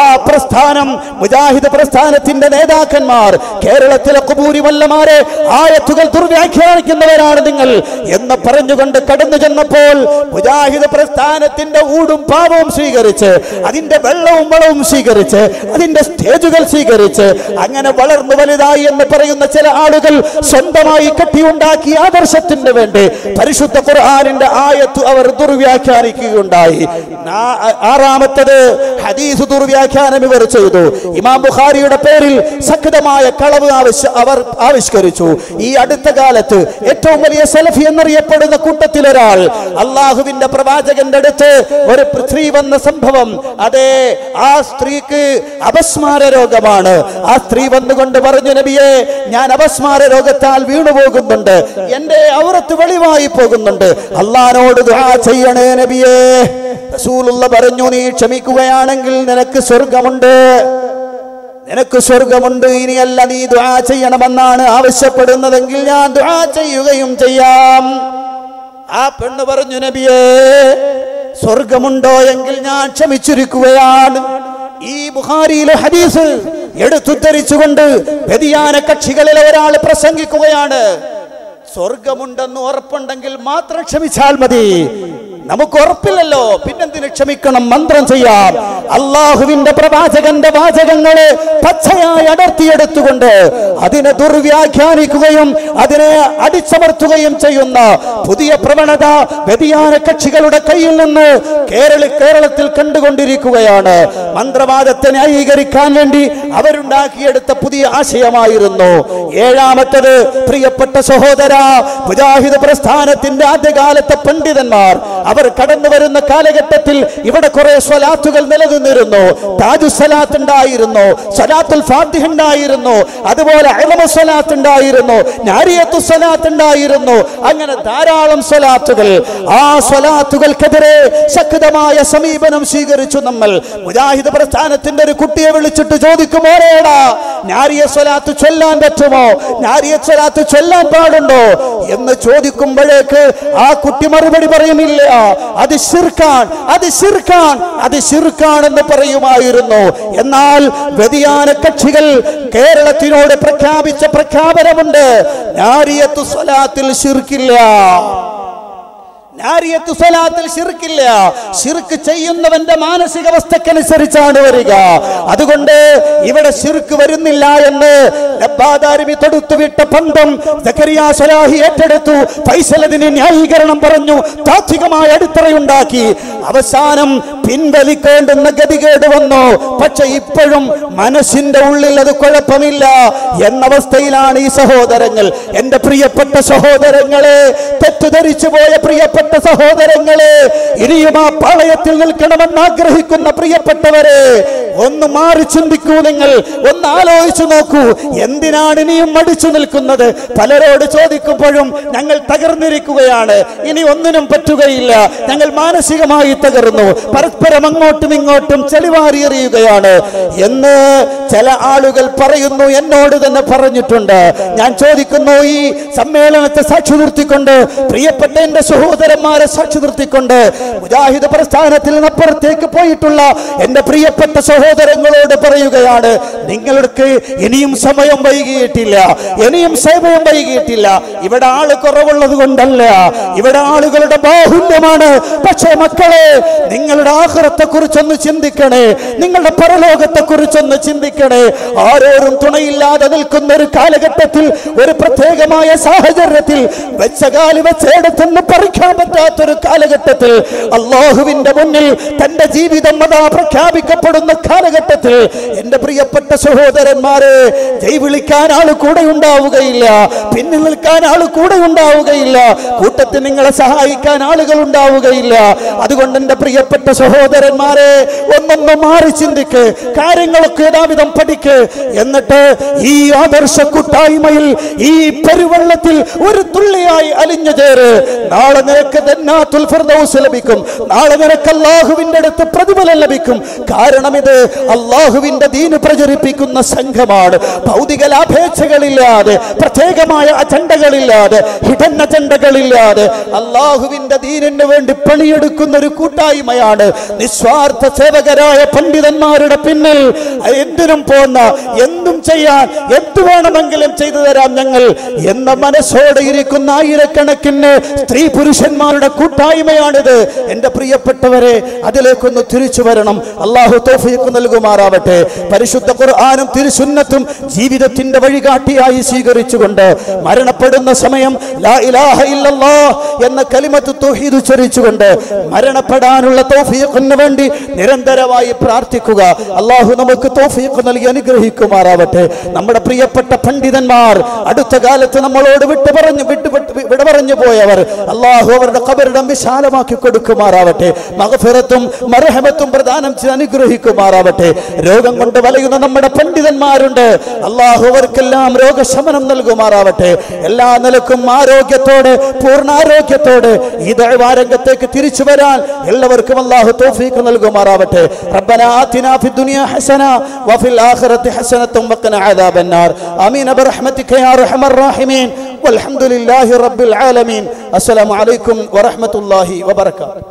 ആ പ്രസ്ഥാനം മുജാഹിദ് പ്രസ്ഥാനത്തിന്റെ നേതാക്കന്മാർ കേരളത്തിലെ കുബൂരിമല്ലമാരെ ആയത്തുകൾ ദുർവ്യാഖ്യാനിക്കുന്നവരാണ് നിങ്ങൾ എന്ന് പറഞ്ഞുകൊണ്ട് കടന്നു ചെന്നപ്പോൾ മുജാഹിദ് പ്രസ്ഥാനത്തിന്റെ ഊടും പാവവും സ്വീകരിച്ച് അതിന്റെ വെള്ളവും വളവും സ്വീകരിച്ച് അതിന്റെ സ്റ്റേജുകൾ സ്വീകരിച്ച് അങ്ങനെ വളർന്നു വലുതായി എന്ന് പറയുന്ന ചില ആളുകൾ സ്വന്തമായി കെട്ടിയുണ്ടാക്കിയ ആദർശത്തിന് വേണ്ടി പരിശുദ്ധ ഖുർആാനിന്റെ ആയത്ത് അവർ ദുർവ്യാഖ്യാനിക്കുകയുണ്ടായി. ആറാമത്തത് ഹദീസ് ദുർവ്യാഖ്യാനം ഇവർ ചെയ്തു. ഇമാം ബുഖാരിയുടെ പേരിൽ ശക്തമായ കളവ് ആവശ്യ അവർ ആവിഷ്കരിച്ചു. ഈ അടുത്ത കാലത്ത് ഏറ്റവും വലിയ സെലഫി എന്നറിയപ്പെടുന്ന കൂട്ടത്തിലൊരാൾ അള്ളാഹുവിന്റെ പ്രവാചകന്റെ അടുത്ത് ഒരു സ്ത്രീ വന്ന സംഭവം. അതെ ആ സ്ത്രീക്ക് അപസ്മാര രോഗമാണ്. ആ സ്ത്രീ വന്നുകൊണ്ട് പറഞ്ഞു നബിയെ ഞാൻ അപസ്മാര രോഗത്താൽ വീണു പോകുന്നുണ്ട് എന്റെ ഔറത്ത് വെളിവായി പോകുന്നുണ്ട്. അള്ളഹാനോട് ദുആ ചെയ്യണേ നബിയേ. റസൂലുള്ള പറഞ്ഞു നീ ക്ഷമിക്കുകയാണെങ്കിൽ നിനക്ക് സ്വർഗമുണ്ട്. നിനക്ക് സ്വർഗമുണ്ട്. ഇനിയല്ല നീ ദുആ ചെയ്യണമെന്നാണ് ആവശ്യപ്പെടുന്നതെങ്കിൽ ഞാൻ ദുആ ചെയ്യുകയും ചെയ്യാം. ആ പെണ്ണ് പറഞ്ഞു നബിയേ സ്വർഗമുണ്ടോ എങ്കിൽ ഞാൻ ക്ഷമിച്ചിരിക്കുകയാണ്. ഈ ബുഹാരിയിലെ ഹദീസ് എടുത്തുദ്ധരിച്ചുകൊണ്ട് വ്യതിയാന കക്ഷികളിലെ ഒരാൾ പ്രസംഗിക്കുകയാണ്. സ്വർഗമുണ്ടെന്ന് ഉറപ്പുണ്ടെങ്കിൽ മാത്രം ക്ഷമിച്ചാൽ മതി. നമുക്ക് ഉറപ്പില്ലല്ലോ. പിന്നെന്തിനു ക്ഷമിക്കണം? മന്ത്രം ചെയ്യാം. അള്ളാഹുവിന്റെ പ്രവാചകന്റെ വാചകങ്ങളെ പച്ചയായി അടർത്തിയെടുത്തുകൊണ്ട് അതിനെ ദുർവ്യാഖ്യാനിക്കുകയും അതിനെ അടിച്ചമർത്തുകയും ചെയ്യുന്ന പുതിയ പ്രവണത വ്യതിയാന കക്ഷികളുടെ കയ്യിൽ നിന്ന് കേരള കേരളത്തിൽ കണ്ടുകൊണ്ടിരിക്കുകയാണ്. മന്ത്രവാദത്തെ ന്യായീകരിക്കാൻ വേണ്ടി അവരുണ്ടാക്കിയെടുത്ത പുതിയ ആശയമായിരുന്നു. ഏഴാമത്തത് പ്രിയപ്പെട്ട സഹോദര മുജാഹിദ് പ്രസ്ഥാനത്തിന്റെ ആദ്യകാലത്തെ പണ്ഡിതന്മാർ അവർ കടന്നു വരുന്ന കാലഘട്ടത്തിൽ ഇവിടെ കുറെ സ്വലാത്തുകൾ നിലനിന്നിരുന്നു. താജു സലാത്ത് ഉണ്ടായിരുന്നു സലാത്തുൽ ഫാത്തിഹ ഉണ്ടായിരുന്നു അതുപോലെ അഴമ സലാത്ത് ഉണ്ടായിരുന്നു നാരിയത്തു സലാത്ത് ഉണ്ടായിരുന്നു. അങ്ങനെ ധാരാളം സ്വലാത്തുകൾ. ആ സ്വലാത്തുകൾക്കെതിരെ ശക്തമായ സമീപനം സ്വീകരിച്ചു നമ്മൾ. മുജാഹിദ് പ്രസ്ഥാനത്തിന്റെ ഒരു കുട്ടിയെ വിളിച്ചിട്ട് ചോദിക്കും ഓരേടാ നാരിയ സ്വലാത്ത് ചൊല്ലാൻ പറ്റുമോ? നാരിയ സ്വലാത്ത് ചൊല്ലാൻ പാടുണ്ടോ? എന്ന് ചോദിക്കുമ്പോഴേക്ക് ആ കുട്ടി മറുപടി പറയുന്നില്ല. അത് ശിർക്കാൻ അത് ശിർക്കാൻ അത് ശിർക്കാൻ എന്ന് പറയുമായിരുന്നു. എന്നാൽ വ്യതിയാന കക്ഷികൾ കേരളത്തിനോട് പ്രഖ്യാപിച്ച പ്രഖ്യാപനമുണ്ട്. നാരിയത്തു സ്വലാത്തിൽ ശിർക്കില്ല നാരിയത്തു സ്വലാത്തിൽ ശിർക്കില്ല. ശിർക്ക് ചെയ്യുന്നവന്റെ മാനസികാവസ്ഥക്കനുസരിച്ചാണ് വരിക. അതുകൊണ്ട് ഇവിടെ ശിർക്ക് വരുന്നില്ല എന്ന് ലബ്ബാദാരിമി തൊടുത്തുവിട്ട പന്തം ഏറ്റെടുത്തു. ഫൈസലതിന് ന്യായീകരണം പറഞ്ഞു. താത്വികമായ അടിത്തറയുണ്ടാക്കി. അവസാനം പിൻവലിക്കേണ്ടുന്ന ഗതികേട് വന്നു. പക്ഷെ ഇപ്പോഴും മനസ്സിന്റെ ഉള്ളിൽ അത് കുഴപ്പമില്ല എന്നവസ്ഥയിലാണ് ഈ സഹോദരങ്ങൾ. എന്റെ പ്രിയപ്പെട്ട സഹോദരങ്ങളെ തെറ്റുധരിച്ചു പോയ പ്രിയപ്പെട്ട സഹോദരങ്ങളെ ഇനിയും ആ പാളയത്തിൽ നിൽക്കണമെന്ന് ആഗ്രഹിക്കുന്ന പ്രിയപ്പെട്ടവരെ ഒന്ന് മാറി ചിന്തിക്കൂ നിങ്ങൾ ഒന്ന് ആലോചിച്ചു നോക്കൂ. എന്തിനാണ് ഇനിയും മടിച്ചു നിൽക്കുന്നത്? പലരോട് ചോദിക്കുമ്പോഴും ഞങ്ങൾ തകർന്നിരിക്കുകയാണ്. ഇനി ഒന്നിനും പറ്റുകയില്ല. ഞങ്ങൾ മാനസികമായി തകർന്നു. പരസ്പരം അങ്ങോട്ടും ഇങ്ങോട്ടും ചെളിവാരി എറിയുകയാണ്. എന്ന് ചില ആളുകൾ പറയുന്നു എന്നോട് തന്നെ പറഞ്ഞിട്ടുണ്ട്. ഞാൻ ചോദിക്കുന്നു ഈ സമ്മേളനത്തെ സാക്ഷി നിർത്തിക്കൊണ്ട് പ്രിയപ്പെട്ട എന്റെ സഹോദരന്മാരെ സാക്ഷി നിർത്തിക്കൊണ്ട് മുജാഹിദ് പ്രസ്ഥാനത്തിൽ നിന്നപ്പുറത്തേക്ക് പോയിട്ടുള്ള എന്റെ പ്രിയപ്പെട്ട സഹോദരങ്ങളോട് പറയുകയാണ് നിങ്ങൾക്ക് ഇനിയും സമയം വൈകിയിട്ടില്ല ഇനിയും സമയം വൈകിയിട്ടില്ല. ഇവിടെ ആൾ കുറവുള്ളത് കൊണ്ടല്ല ഇവിടെ ആളുകളുടെ ബാഹുല്യമാണ്. പക്ഷേ മക്കളെ നിങ്ങളുടെ ആഹ്റത്തെ കുറിച്ചൊന്ന് ചിന്തിക്കണേ നിങ്ങളുടെ പരലോകത്തെ കുറിച്ചൊന്ന് ചിന്തിക്കണേ. ആരോരും തുണയില്ലാതെ നിൽക്കുന്ന ഒരു കാലഘട്ടത്തിൽ ഒരു പ്രത്യേകമായ സാഹചര്യത്തിൽ വെച്ച കാൽ വെച്ചെടുത്തെന്ന് പറിക്കാൻ പറ്റാത്തൊരു കാലഘട്ടത്തിൽ അള്ളാഹുവിന്റെ മുന്നിൽ തന്റെ ജീവിതം അതാ പ്രഖ്യാപിക്കപ്പെടുന്ന കാലഘട്ടത്തിൽ എന്റെ പ്രിയപ്പെട്ട സഹോദരന്മാരെ ജയ് വിളിക്കാൻ ആൾ കൂടെ ഉണ്ടാവുകയില്ല പിന്നിൽ നിൽക്കാൻ ആൾ കൂടെ ഉണ്ടാവുകയില്ല കൂട്ടത്തിൽ നിങ്ങളെ സഹായിക്കാൻ ആളുകൾ ഉണ്ടാവുകയില്ല. അതുകൊണ്ട് എന്റെ പ്രിയപ്പെട്ട സഹോദരന്മാരെ ഒന്നൊന്ന് മാറി ചിന്തിക്ക് കാര്യങ്ങളൊക്കെ യഥാവിധം പഠിക്ക്. എന്നിട്ട് ഈ ആദർശ കൂട്ടായ്മയിൽ ഈ പെരുവെള്ളത്തിൽ ഒരു തുള്ളിയായി അലിഞ്ഞു ചേര്. നാളെ നിനക്ക് ലഭിക്കും. നാളെ നിനക്ക് അള്ളാഹുവിന്റെ അടുത്ത് പ്രതിഫലം ലഭിക്കും. കാരണം ഇത് അള്ളാഹുവിന്റെ ദീന് പ്രചരിപ്പിക്കുന്ന സംഘമാണ്. ഭൗതിക ലാഭേച്ഛകളില്ലാതെ പ്രത്യേകമായ അജണ്ടകളില്ലാതെ ഹിഡൻ അജണ്ടകളില്ലാതെ അള്ളാഹുവിന്റെ ദീനിന് വേണ്ടി പണിയെടുക്കുന്ന ഒരു കൂട്ടായ്മയാണ്. നിസ്വാർത്ഥ സേവകരായ പണ്ഡിതന്മാരുടെ പിന്നിൽ എന്തിനും പോന്ന എന്തും ചെയ്യാൻ എന്ത് വേണമെങ്കിലും ചെയ്തു തരാം ഞങ്ങൾ എന്ന മനസ്സോടെ ഇരിക്കുന്ന ആയിരക്കണക്കിന് സ്ത്രീ പുരുഷന്മാരുടെ കൂട്ടായ്മയാണിത്. എന്റെ പ്രിയപ്പെട്ടവരെ അതിലേക്കൊന്ന് തിരിച്ചു വരണം. അള്ളാഹു നൽകുമാറാവട്ടെ. പരിശുദ്ധ ഖുർആാനും തിരുസുന്നത്തും ജീവിതത്തിന്റെ വഴികാട്ടിയായി സ്വീകരിച്ചുകൊണ്ട് മരണപ്പെടുന്ന സമയം ലാ ഇലാഹ ഇല്ലല്ലാ എന്ന കലിമത്ത് തൗഹീദ് ഉച്ചരിച്ചുകൊണ്ട് മരണപ്പെടാനുള്ള തൗഫീഖിന് വേണ്ടി നിരന്തരമായി പ്രാർത്ഥിക്കുക. അള്ളാഹു നമുക്ക് തൗഫീഖ് നൽകി അനുഗ്രഹിക്കുമാറാവട്ടെ. നമ്മുടെ പ്രിയപ്പെട്ട പണ്ഡിതന്മാർ അടുത്ത കാലത്ത് നമ്മളോട് വിട്ടു പറഞ്ഞു വിട്ടു വിട പറഞ്ഞു പോയവർ അള്ളാഹു അവരുടെ കബരിടം വിശാലമാക്കി കൊടുക്കുമാറാവട്ടെ. മകഫിറത്തും മർഹമത്തും പ്രദാനം ചെയ്ത് അനുഗ്രഹിക്കുമാറാവട്ടെ രോഗം കൊണ്ട് വലയുന്ന നമ്മുടെ പണ്ഡിതന്മാരുണ്ട് അള്ളാഹു അവർക്കെല്ലാം രോഗശമനം നൽകുമാറാവട്ടെ എല്ലാ നിലക്കും ആരോഗ്യത്തോടെ പൂർണ്ണാരോഗ്യത്തോടെ ഈ ദൈവാരംഗത്തേക്ക് തിരിച്ചു വരാൻ എല്ലാവർക്കും അള്ളാഹു തോഫീക്ക് നൽകുമാറാവട്ടെ ربنا آتنا في الدنيا حسنة وفي الآخرة حسنة وقنا عذاب النار آمين برحمتك يا أرحم الراحمين والحمد لله رب العالمين السلام عليكم ورحمة الله وبركاته